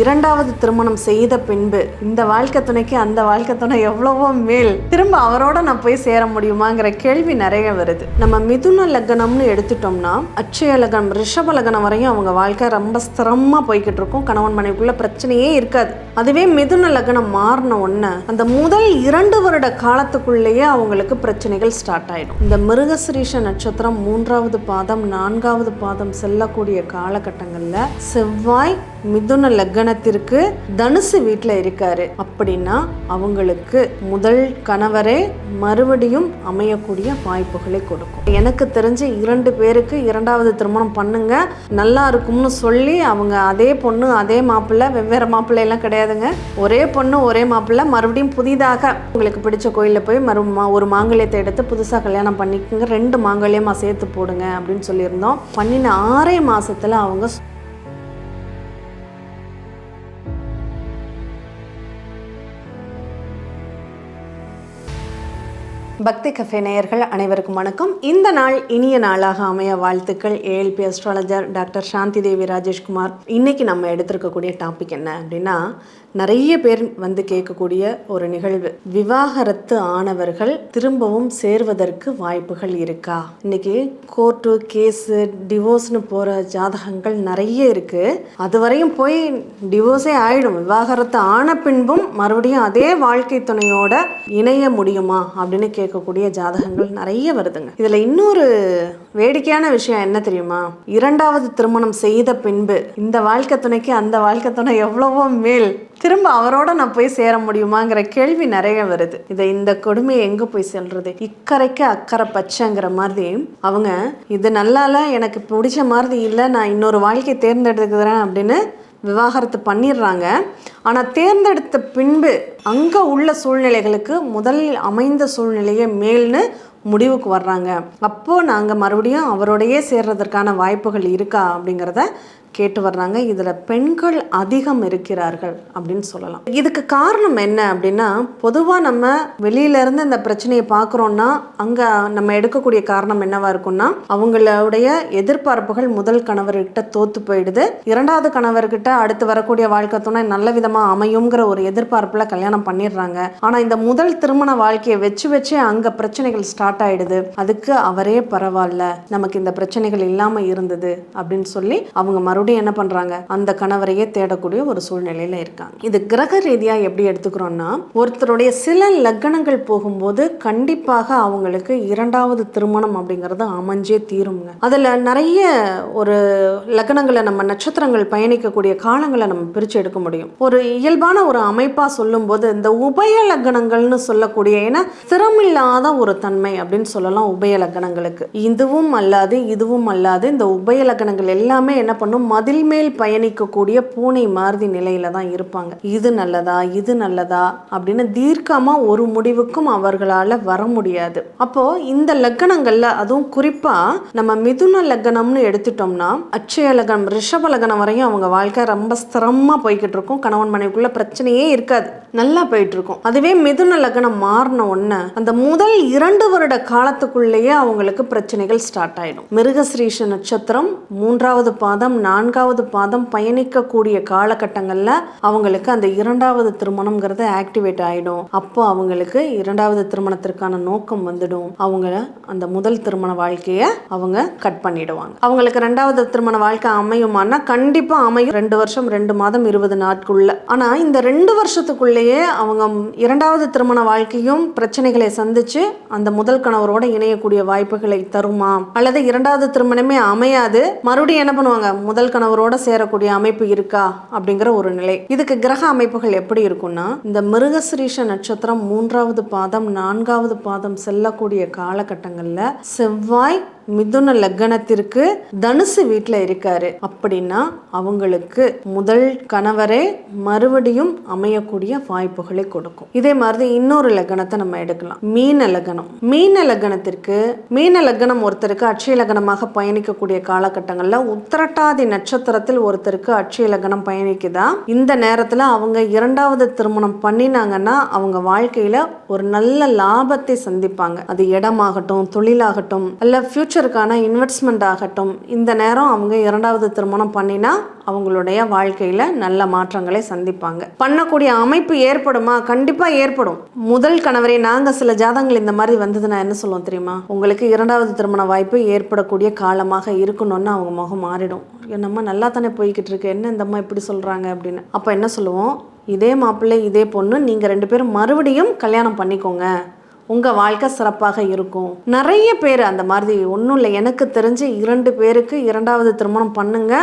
இரண்டாவது திருமணம் செய்த பின்பு இந்த வாழ்க்கை துணைக்கு அந்த வாழ்க்கை துணை எவ்வளவோ மேல் திரும்ப அவரோட நான் போய் சேர முடியுமாங்கிற கேள்வி நிறைய வருது. நம்ம மிதுன லக்னம்னு எடுத்துட்டோம்னா அச்சய லக்னம் ரிஷப லக்னம் வரையும் அவங்க வாழ்க்கை ரொம்ப ஸ்திரமா போய்கிட்டு இருக்கும். கணவன் மனைவிக்குள்ள பிரச்சனையே இருக்காது. அதுவே மிதுன லக்னம் மாறின உடனே அந்த முதல் இரண்டு வருட காலத்துக்குள்ளேயே அவங்களுக்கு பிரச்சனைகள் ஸ்டார்ட் ஆயிடும். இந்த மிருகசிரீஷ நட்சத்திரம் மூன்றாவது பாதம் நான்காவது பாதம் செல்லக்கூடிய காலகட்டங்களில் செவ்வாய் மிதுன லக்னத்திற்கு தனுசு வீட்டில் இருக்காரு. அப்படின்னா அவங்களுக்கு முதல் கணவரே மறுபடியும் அமையக்கூடிய வாய்ப்புகளை கொடுக்கும். எனக்கு தெரிஞ்சு இரண்டு பேருக்கு இரண்டாவது திருமணம் பண்ணுங்க நல்லா இருக்கும்னு சொல்லி அவங்க அதே பொண்ணு அதே மாப்பிள்ளை வெவ்வேறு மாப்பிள்ளை எல்லாம் கிடையாதுங்க. ஒரே பொண்ணு ஒரே மாப்பிள்ளை மறுபடியும் புதிதாக உங்களுக்கு பிடிச்ச கோயிலில் போய் மறு மா- ஒரு மாங்கல்யத்தை எடுத்து புதுசாக கல்யாணம் பண்ணிக்கோங்க. ரெண்டு மாங்கல்யமாக சேர்த்து போடுங்க அப்படின்னு சொல்லியிருந்தோம். பண்ணின ஆறே மாதத்தில் அவங்க பக்தி கஃபே நேயர்கள் அனைவருக்கும் வணக்கம். இந்த நாள் இனிய நாளாக அமைய வாழ்த்துக்கள். ALP astrologer doctor Shanthi Devi Rajeshkumar. இன்னைக்கு நம்ம எடுத்திருக்கக்கூடிய டாபிக் என்ன அப்படின்னா நிறைய பேர் வந்து கேட்கக்கூடிய ஒரு நிகழ்வு. விவாகரத்து ஆனவர்கள் திரும்பவும் சேர்வதற்கு வாய்ப்புகள் இருக்கா? இன்னைக்கு கோர்ட்டு கேஸு டிவோர்ஸ்னு போகிற ஜாதகங்கள் நிறைய இருக்கு. அதுவரையும் போய் டிவோர்ஸே ஆயிடும். விவாகரத்து ஆன பின்பும் மறுபடியும் அதே வாழ்க்கை துணையோட இணைய முடியுமா அப்படின்னு கேட்கக்கூடிய ஜாதகங்கள் நிறைய வருதுங்க. இதுல இன்னொரு வேடிக்கையான விஷயம் என்ன தெரியுமா? இரண்டாவது திருமணம் செய்த பின்பு இந்த வாழ்க்கை துணைக்கு அந்த வாழ்க்கை துணை எவ்வளவோ மேல் திரும்ப அவரோட நான் போய் சேர முடியுமாங்கிற கேள்வி நிறைய வருது. இதை இந்த கொடுமையை எங்க போய் செல்றது? இக்கரைக்கு அக்கறை பச்சைங்கிற மாதிரி அவங்க இது நல்லால எனக்கு பிடிச்ச மாதிரி இல்லை நான் இன்னொரு வாழ்க்கையை தேர்ந்தெடுக்கிறேன் அப்படின்னு விவாகரத்து பண்ணிடுறாங்க. ஆனால் தேர்ந்தெடுத்த பின்பு அங்கே உள்ள சூழ்நிலைகளுக்கு முதலில் அமைந்த சூழ்நிலையே மேல்னு முடிவுக்கு வர்றாங்க. அப்போது நாங்கள் மறுபடியும் அவரோடையே சேர்றதற்கான வாய்ப்புகள் இருக்கா அப்படிங்கிறத கேட்டு வர்றாங்க. இதில் பெண்கள் அதிகம் இருக்கிறார்கள் அப்படின்னு சொல்லலாம். இதுக்கு காரணம் என்ன அப்படின்னா பொதுவாக நம்ம வெளியிலேருந்து இந்த பிரச்சனையை பார்க்குறோன்னா அங்கே நம்ம எடுக்கக்கூடிய காரணம் என்னவாக இருக்கும்னா அவங்களுடைய எதிர்பார்ப்புகள் முதல் கணவர்கிட்ட தோத்து போயிடுது. இரண்டாவது கணவர்கிட்ட அடுத்து வரக்கூடிய வாழ்க்கை துணை நல்ல விதமாக அமையுங்கிற ஒரு எதிர்பார்ப்பில் கல்யாணம் பண்ணிடுறாங்க. ஆனால் இந்த முதல் திருமண வாழ்க்கையை வச்சு வச்சு அங்கே பிரச்சனைகள் ஸ்டார்ட் ஆயிடுது அதுக்கு அவரே பரவாயில்ல நமக்கு இந்த பிரச்சனைகள் இல்லாமல் இருந்தது அப்படின்னு சொல்லி அவங்க மறுபடியும் என்ன பண்ணுறாங்க அந்த கணவரையே தேடக்கூடிய ஒரு சூழ்நிலையில் இருக்காங்க. இது கிரக ரீதியாக எப்படி எடுத்துக்கிறோம்னா ஒருத்தருடைய சில லக்னங்கள் போகும்போது கண்டிப்பாக அவங்களுக்கு இரண்டாவது திருமணம் அப்படிங்கிறது அமைஞ்சே தீருங்க அதில் நிறைய ஒரு லக்னங்களை நம்ம நட்சத்திரங்கள் பயணிக்கக்கூடிய காலங்களை நம்ம பிரித்து எடுக்க முடியும். ஒரு இயல்பான ஒரு அமைப்பாக சொல்லும்போது இந்த உபய லக்னங்கள்னு சொல்லக்கூடிய ஏன்னா ஸ்திரமில்லாத ஒரு தன்மை அப்படின்னு சொல்லலாம் உபய லக்கணங்களுக்கு. இதுவும் அல்லாது இதுவும் அல்லாது இந்த உபய லக்கணங்கள் எல்லாமே என்ன பண்ணும்? மதில் மேல் பயணிக்கக்கூடிய பூனை மாறுதி நிலையில தான் இருப்பாங்க. இது நல்லதா இது நல்லதா அப்படின்னு தீர்க்கமா ஒரு முடிவுக்கும் அவர்களால வர முடியாது. அப்போ இந்த லக்கணங்கள்ல அதுவும் குறிப்பா நம்ம மிதுன லக்கணம்னு எடுத்துட்டோம்னா அட்சய லக்னம் ரிஷப லக்னம் வரையும் அவங்க வாழ்க்கை ரொம்ப ஸ்திரமா போய்கிட்டு இருக்கும். கணவன் மனைவிக்குள்ள பிரச்சனையே இருக்காது. நல்லா போயிட்டு இருக்கும். அதுவே மிதுன லக்னம் மாறின உடனே அந்த முதல் இரண்டு வருட காலத்துக்குள்ளேயே அவங்களுக்கு பிரச்சனைகள் ஸ்டார்ட் ஆயிடும். மிருகஸ்ரீஷ நட்சத்திரம் மூன்றாவது பாதம் நான்காவது பாதம் பயணிக்கக்கூடிய காலகட்டங்களில் அவங்களுக்கு அந்த இரண்டாவது திருமணம்ங்கிறது ஆக்டிவேட் ஆகிடும் அப்போ அவங்களுக்கு இரண்டாவது திருமணத்திற்கான நோக்கம் வந்துடும். அவங்க அந்த முதல் திருமண வாழ்க்கையை அவங்க கட் பண்ணிடுவாங்க. அவங்களுக்கு ரெண்டாவது திருமண வாழ்க்கை அமையுமானா கண்டிப்பாக அமையும். ரெண்டு வருஷம் ரெண்டு மாதம் இருபது நாட்குள்ள. ஆனால் இந்த ரெண்டு வருஷத்துக்குள்ளேயே அவங்க இரண்டாவது திருமண வாழ்க்கையும் பிரச்சனைகளை சந்திச்சு அந்த முதல் கணவரோட இணையக்கூடிய வாய்ப்புகளை தருமா? அல்லது இரண்டாவது திருமணமே அமையாது மறுபடியும் என்ன பண்ணுவாங்க? முதல் கணவரோட சேரக்கூடிய அமைப்பு இருக்கா? அப்படிங்கிற ஒரு நிலை. இதுக்கு கிரக அமைப்புகள் எப்படி இருக்கும்னா இந்த மிருகசிரீஷ நட்சத்திரம் மூன்றாவது பாதம் நான்காவது பாதம் செல்லக்கூடிய காலகட்டங்களில் செவ்வாய் மிதுன லக்னத்திற்கு தனுசு வீட்டில் இருக்காரு. அப்படின்னா அவங்களுக்கு முதல் கணவரே மறுபடியும் அமையக்கூடிய வாய்ப்புகளை கொடுக்கும். இதே மாதிரி இன்னொரு லக்னத்தை நம்ம எடுக்கலாம். மீன லக்னம். மீன லக்னத்திற்கு மீன லக்னம் ஒருத்தருக்கு அட்சய லக்னமாக பயணிக்கக்கூடிய காலகட்டங்களில் உத்திரட்டாதி நட்சத்திரத்தில் ஒருத்தருக்கு அட்சய லக்னம் பயணிக்குதா? இந்த நேரத்தில் அவங்க இரண்டாவது திருமணம் பண்ணினாங்கன்னா அவங்க வாழ்க்கையில் ஒரு நல்ல லாபத்தை சந்திப்பாங்க. அது இடமாகட்டும் தொழிலாகட்டும் அல்ல ஃபியூச்சர் ஃப்யூச்சருக்கான இன்வெஸ்ட்மெண்ட் ஆகட்டும் இந்த நேரம் அவங்க இரண்டாவது திருமணம் பண்ணினா அவங்களுடைய வாழ்க்கையில் நல்ல மாற்றங்களை சந்திப்பாங்க. பண்ணக்கூடிய அமைப்பு ஏற்படுமா? கண்டிப்பாக ஏற்படும். முதல் கணவரை நாங்கள் சில ஜாதகங்கள் இந்த மாதிரி வந்ததுன்னா என்ன சொல்லுவோம் தெரியுமா? உங்களுக்கு இரண்டாவது திருமண வாய்ப்பு ஏற்படக்கூடிய காலமாக இருக்கணும்னு அவங்க முகம் மாறிடும். நம்ம நல்லா தானே போய்கிட்டு இருக்கு? என்ன இந்த அம்மா இப்படி சொல்கிறாங்க அப்படின்னு. அப்போ என்ன சொல்லுவோம்? இதே மாப்பிள்ளை இதே பொண்ணு நீங்கள் ரெண்டு பேரும் மறுபடியும் கல்யாணம் பண்ணிக்கோங்க. உங்கள் வாழ்க்கை சிறப்பாக இருக்கும். நிறைய பேர் அந்த மாதிரி ஒன்றும் இல்லை. எனக்கு தெரிஞ்சு இரண்டு பேருக்கு இரண்டாவது திருமணம் பண்ணுங்க.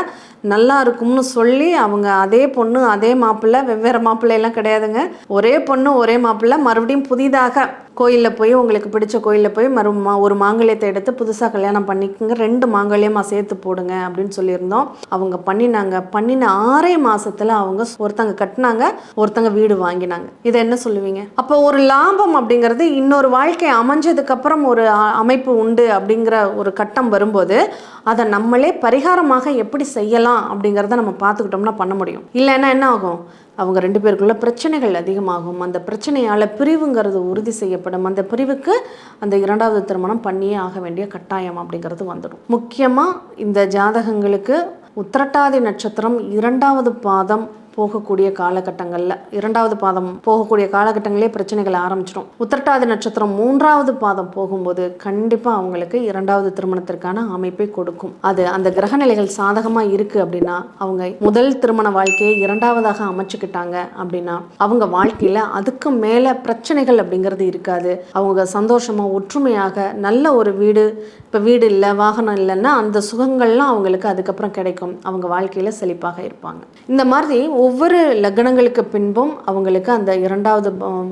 நல்லா இருக்கும்னு சொல்லி அவங்க அதே பொண்ணு அதே மாப்பிள்ளை வெவ்வேறு மாப்பிள்ளையெல்லாம் கிடையாதுங்க. ஒரே பொண்ணு ஒரே மாப்பிள்ளை. மறுபடியும் புதிதாக கோயிலில் போய் உங்களுக்கு பிடிச்ச கோயிலில் போய் மறு மா ஒரு மாங்கல்யத்தை எடுத்து புதுசாக கல்யாணம் பண்ணிக்கோங்க. ரெண்டு மாங்கல்யமாக சேர்த்து போடுங்க அப்படின்னு சொல்லியிருந்தோம். அவங்க பண்ணினாங்க. பண்ணின ஆறே மாதத்தில் அவங்க ஒருத்தங்க கட்டினாங்க ஒருத்தங்க வீடு வாங்கினாங்க. இதை என்ன சொல்லுவீங்க? அப்போ ஒரு லாபம் அப்படிங்கிறது இன்னும் இன்னொரு வாழ்க்கை அமைஞ்சதுக்கப்புறம் ஒரு அமைப்பு உண்டு அப்படிங்கிற ஒரு கட்டம் வரும்போது அதை நம்மளே பரிகாரமாக எப்படி செய்யலாம் அப்படிங்கிறத நம்ம பார்த்துக்கிட்டோம்னா பண்ண முடியும். இல்லைன்னா என்ன ஆகும்? அவங்க ரெண்டு பேருக்குள்ள பிரச்சனைகள் அதிகமாகும். அந்த பிரச்சனையால் பிரிவுங்கிறது உறுதி செய்யப்படும். அந்த பிரிவுக்கு அந்த இரண்டாவது திருமணம் பண்ணியே ஆக வேண்டிய கட்டாயம் அப்படிங்கிறது வந்துடும். முக்கியமாக இந்த ஜாதகங்களுக்கு உத்திரட்டாதி நட்சத்திரம் இரண்டாவது பாதம் போகக்கூடிய காலகட்டங்களில் இரண்டாவது பாதம் போகக்கூடிய காலகட்டங்களே பிரச்சனைகள் ஆரம்பிச்சிடும் உத்திரட்டாதி நட்சத்திரம் மூன்றாவது பாதம் போகும்போது கண்டிப்பாக அவங்களுக்கு இரண்டாவது திருமணத்திற்கான அமைப்பை கொடுக்கும். அது அந்த கிரகநிலைகள் சாதகமாக இருக்குது அப்படின்னா அவங்க முதல் திருமண வாழ்க்கையை இரண்டாவதாக அமைச்சுக்கிட்டாங்க அப்படின்னா அவங்க வாழ்க்கையில் அதுக்கு மேலே பிரச்சனைகள் அப்படிங்கிறது இருக்காது. அவங்க சந்தோஷமாக ஒற்றுமையாக நல்ல ஒரு வீடு இப்போ வீடு இல்லை வாகனம் இல்லைன்னா அந்த சுகங்கள்லாம் அவங்களுக்கு அதுக்கப்புறம் கிடைக்கும். அவங்க வாழ்க்கையில் செழிப்பாக இருப்பாங்க. இந்த மாதிரி ஒவ்வொரு லக்னங்களுக்கு பின்பும் அவங்களுக்கு அந்த இரண்டாவது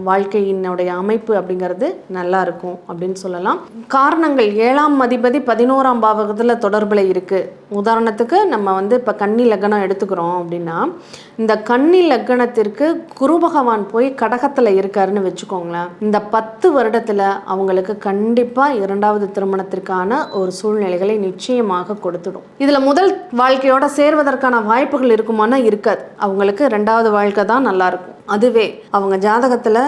வாழ்க்கையினுடைய அமைப்பு அப்படிங்கிறது நல்லா இருக்கும் அப்படின்னு சொல்லலாம். காரணங்கள் ஏழாம் அதிபதி பதினோராம் பாவகத்தில் தொடர்பில் இருக்குது உதாரணத்துக்கு நம்ம வந்து இப்போ கன்னி லக்னம் எடுத்துக்கிறோம் அப்படின்னா இந்த கன்னி லக்னத்திற்கு குரு பகவான் போய் கடகத்தில் இருக்காருன்னு வச்சுக்கோங்களேன். இந்த பத்து வருடத்தில் அவங்களுக்கு கண்டிப்பாக இரண்டாவது திருமணத்திற்கான ஒரு சூழ்நிலைகளை நிச்சயமாக கொடுத்துடும். இதில் முதல் வாழ்க்கையோட சேர்வதற்கான வாய்ப்புகள் இருக்குமானா இருக்காது. அவங்களுக்கு ரெண்டாவது வாழ்க்கை தான் நல்லாயிருக்கும் அதுவே அவங்க ஜாதகத்தில்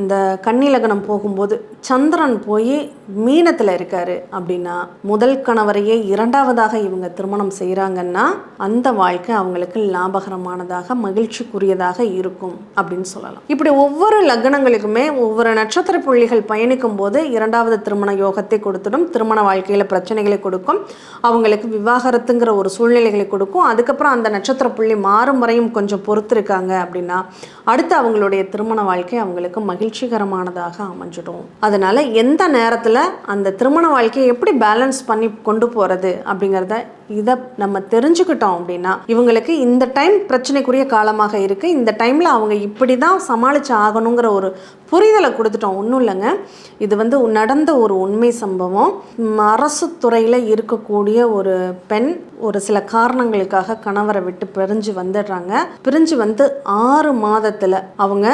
இந்த கன்னி லக்னம் போகும்போது சந்திரன் போய் மீனத்தில் இருக்காரு அப்படின்னா முதல் கணவரையே இரண்டாவதாக இவங்க திருமணம் செய்கிறாங்கன்னா அந்த வாழ்க்கை அவங்களுக்கு லாபகரமானதாக மகிழ்ச்சிக்குரியதாக இருக்கும் அப்படின்னு சொல்லலாம். இப்படி ஒவ்வொரு லக்னங்களுக்குமே ஒவ்வொரு நட்சத்திர புள்ளிகள் பயணிக்கும் போது இரண்டாவது திருமண யோகத்தை கொடுத்துடும் திருமண வாழ்க்கையில் பிரச்சனைகளை கொடுக்கும் அவங்களுக்கு விவாகரத்துங்கிற ஒரு சூழ்நிலைகளை கொடுக்கும். அதுக்கப்புறம் அந்த நட்சத்திர புள்ளி மாறும் வரையும் கொஞ்சம் பொறுத்திருக்காங்க அப்படின்னா அடுத்து அவங்களுடைய திருமண வாழ்க்கை அவங்களுக்கு மகிழ்ச்சிகரமானதாக அமைஞ்சிடும். அதனால் எந்த நேரத்தில் அந்த திருமண வாழ்க்கையை எப்படி பேலன்ஸ் பண்ணி கொண்டு போகிறது அப்படிங்கிறத இதை நம்ம தெரிஞ்சுக்கிட்டோம் அப்படின்னா இவங்களுக்கு இந்த டைம் பிரச்சனைக்குரிய காலமாக இருக்குது இந்த டைமில் அவங்க இப்படி தான் சமாளித்து ஆகணுங்கிற ஒரு புரிதலை கொடுத்துட்டோம். ஒன்றும் இல்லைங்க. இது வந்து நடந்த ஒரு உண்மை சம்பவம். அரசு துறையில் இருக்கக்கூடிய ஒரு பெண் ஒரு சில காரணங்களுக்காக கணவரை விட்டு பிரிஞ்சு வந்துடுறாங்க. பிரிஞ்சு வந்து ஆறு மாதத்தில் அவங்க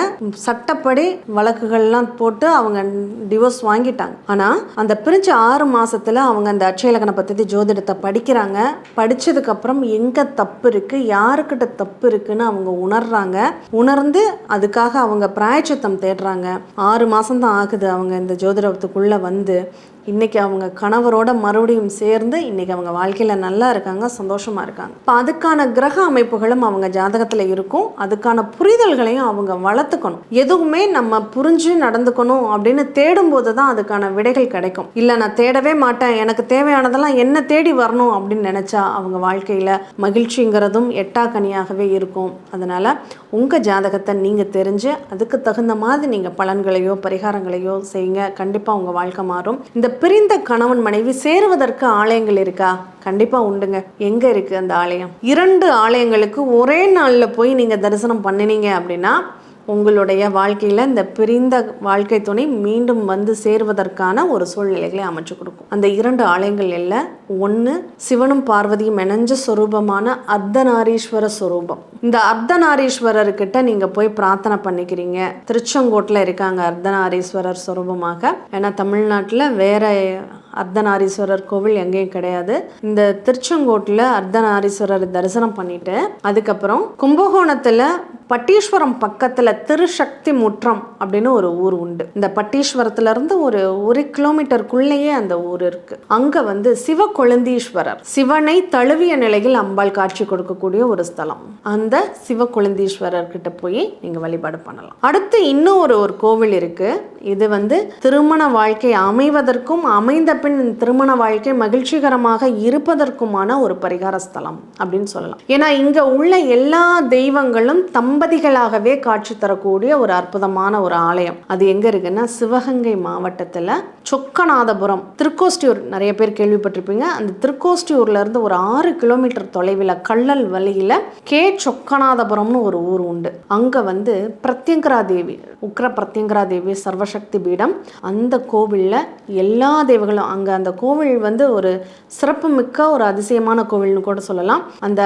சட்டப்படி வழக்குகள்லாம் போட்டு அவங்க டிவோர்ஸ் வாங்கிட்டாங்க. ஆனால் அந்த பிரிஞ்ச ஆறு மாதத்தில் அவங்க அந்த அட்சயலக்கண பத்தி ஜோதிடத்தை படிக்கிறாங்க. படிச்சதுக்கப்புறம் எங்கே தப்பு இருக்குது யாருக்கிட்ட தப்பு இருக்குன்னு அவங்க உணர்றாங்க. உணர்ந்து அதுக்காக அவங்க பிராயச்சித்தம் தேடுறாங்க. ஆறு மாதம்தான் ஆகுது அவங்க இந்த ஜோதிடத்துக்குள்ளே வந்து. இன்னைக்கு அவங்க கணவரோட மறுபடியும் சேர்ந்து இன்னைக்கு அவங்க வாழ்க்கையில் நல்லா இருக்காங்க சந்தோஷமாக இருக்காங்க. இப்போ அதுக்கான கிரக அமைப்புகளும் அவங்க ஜாதகத்தில் இருக்கும். அதுக்கான புரிதல்களையும் அவங்க வளர்த்துக்கணும். எதுவுமே நம்ம புரிஞ்சு நடந்துக்கணும் அப்படின்னு தேடும்போது தான் அதுக்கான விடைகள் கிடைக்கும். இல்லை நான் தேடவே மாட்டேன் எனக்கு தேவையானதெல்லாம் என்ன தேடி வரணும் அப்படின்னு நினச்சா அவங்க வாழ்க்கையில் மகிழ்ச்சிங்கிறதும் எட்டாக்கனியாகவே இருக்கும். அதனால் உங்கள் ஜாதகத்தை நீங்கள் தெரிஞ்சு அதுக்கு தகுந்த மாதிரி நீங்கள் பலன்களையோ பரிகாரங்களையோ செய்யுங்க. கண்டிப்பாக உங்கள் வாழ்க்கை மாறும். இந்த பிரிந்த கணவன் மனைவி சேருவதற்கு ஆலயங்கள் இருக்கா? கண்டிப்பாக உண்டுங்க. எங்கே இருக்குது அந்த ஆலயம்? இரண்டு ஆலயங்களுக்கு ஒரே நாளில் போய் நீங்கள் தரிசனம் பண்ணினீங்க அப்படின்னா உங்களுடைய வாழ்க்கையில் இந்த பிரிந்த வாழ்க்கை துணை மீண்டும் வந்து சேருவதற்கான ஒரு சூழ்நிலைகளை அமைச்சு கொடுக்கும். அந்த இரண்டு ஆலயங்கள் இல்லை. ஒன்று சிவனும் பார்வதியும் இணைஞ்ச சொரூபமான அர்த்தநாரீஸ்வர சொரூபம். இந்த அர்த்தநாரீஸ்வரர்கிட்ட நீங்கள் போய் பிரார்த்தனை பண்ணிக்கிறீங்க. திருச்செங்கோட்டில் இருக்காங்க அர்த்தநாரீஸ்வரர் சொரூபமாக. ஏன்னா தமிழ்நாட்டில் வேற அர்த்தநாரீஸ்வரர் கோவில் எங்கேயும் கிடையாது. இந்த திருச்செங்கோட்டில் அர்த்தநாரீஸ்வரர் தரிசனம் பண்ணிட்டு அதுக்கப்புறம் கும்பகோணத்தில் பட்டீஸ்வரம் பக்கத்தில் திருசக்தி முற்றம் அப்படின்னு ஒரு ஊர் உண்டு. இந்த பட்டீஸ்வரத்துலேருந்து ஒரு ஒரு கிலோமீட்டருக்குள்ளேயே அந்த ஊர் இருக்குது அங்கே வந்து சிவ கொழுந்தீஸ்வரர் சிவனை தழுவிய நிலையில் அம்பாள் காட்சி கொடுக்கக்கூடிய ஒரு ஸ்தலம். அந்த சிவ கொழுந்தீஸ்வரர் கிட்ட போய் நீங்கள் வழிபாடு பண்ணலாம். அடுத்து இன்னும் ஒரு ஒரு கோவில் இருக்குது இது வந்து திருமண வாழ்க்கை அமைவதற்கும் அமைந்த பின் திருமண வாழ்க்கை மகிழ்ச்சிகரமாக இருப்பதற்குமான ஒரு பரிகார ஸ்தலம் அப்படின்னு சொல்லலாம். ஏன்னா இங்க உள்ள எல்லா தெய்வங்களும் தம்பதிகளாகவே காட்சி தரக்கூடிய ஒரு அற்புதமான ஒரு ஆலயம். அது எங்க இருக்குன்னா சிவகங்கை மாவட்டத்துல சொக்கநாதபுரம் திருக்கோஷ்டியூர் நிறைய பேர் கேள்விப்பட்டிருப்பீங்க. அந்த திருக்கோஷ்டியூர்ல இருந்து ஒரு ஆறு கிலோமீட்டர் தொலைவில் கள்ளல் வழியில கே. சொக்கநாதபுரம்னு ஒரு ஊர் உண்டு. அங்க வந்து பிரத்யங்கரா தேவி உக்ர பிரத்யங்கரா தேவி சர்வசக்தி பீடம். அந்த கோவிலில் எல்லா தேவர்களும் அங்கே அந்த கோவில் வந்து ஒரு சிறப்புமிக்க ஒரு அதிசயமான கோவில்னு கூட சொல்லலாம். அந்த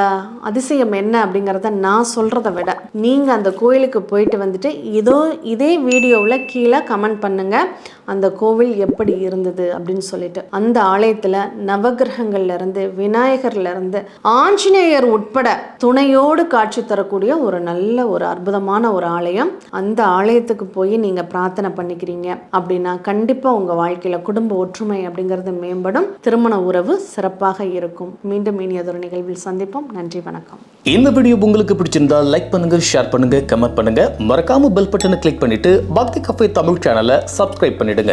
அதிசயம் என்ன அப்படிங்கிறத நான் சொல்கிறத விட நீங்கள் அந்த கோயிலுக்கு போயிட்டு வந்துட்டு இதோ இதே வீடியோவில் கீழே கமெண்ட் பண்ணுங்கள் அந்த கோவில் எப்படி இருந்தது அப்படின்னு சொல்லிட்டு. அந்த ஆலயத்தில் நவகிரகங்கள்லேருந்து விநாயகர்லேருந்து ஆஞ்சநேயர் உட்பட துணையோடு காட்சி தரக்கூடிய ஒரு நல்ல ஒரு அற்புதமான ஒரு ஆலயம். அந்த ஆலயத்துக்கு போய் நீங்கள் பிரார்த்தனை பண்ணிக்கிறீங்க அப்படின்னா கண்டிப்பாக உங்கள் வாழ்க்கையில் குடும்ப ஒற்றுமை அப்படிங்கிறது மேம்படும். திருமண உறவு சிறப்பாக இருக்கும். மீண்டும் இனியதொரு நிகழ்வில் சந்திப்போம். நன்றி வணக்கம். இந்த வீடியோ உங்களுக்கு பிடிச்சிருந்தா லைக் பண்ணுங்க ஷேர் பண்ணுங்க கமெண்ட் பண்ணுங்க. மறக்காம பெல் பட்டனை கிளிக் பண்ணிட்டு பக்தி கஃபே தமிழ் சேனலை சப்ஸ்கிரைப் பண்ணிடுங்க.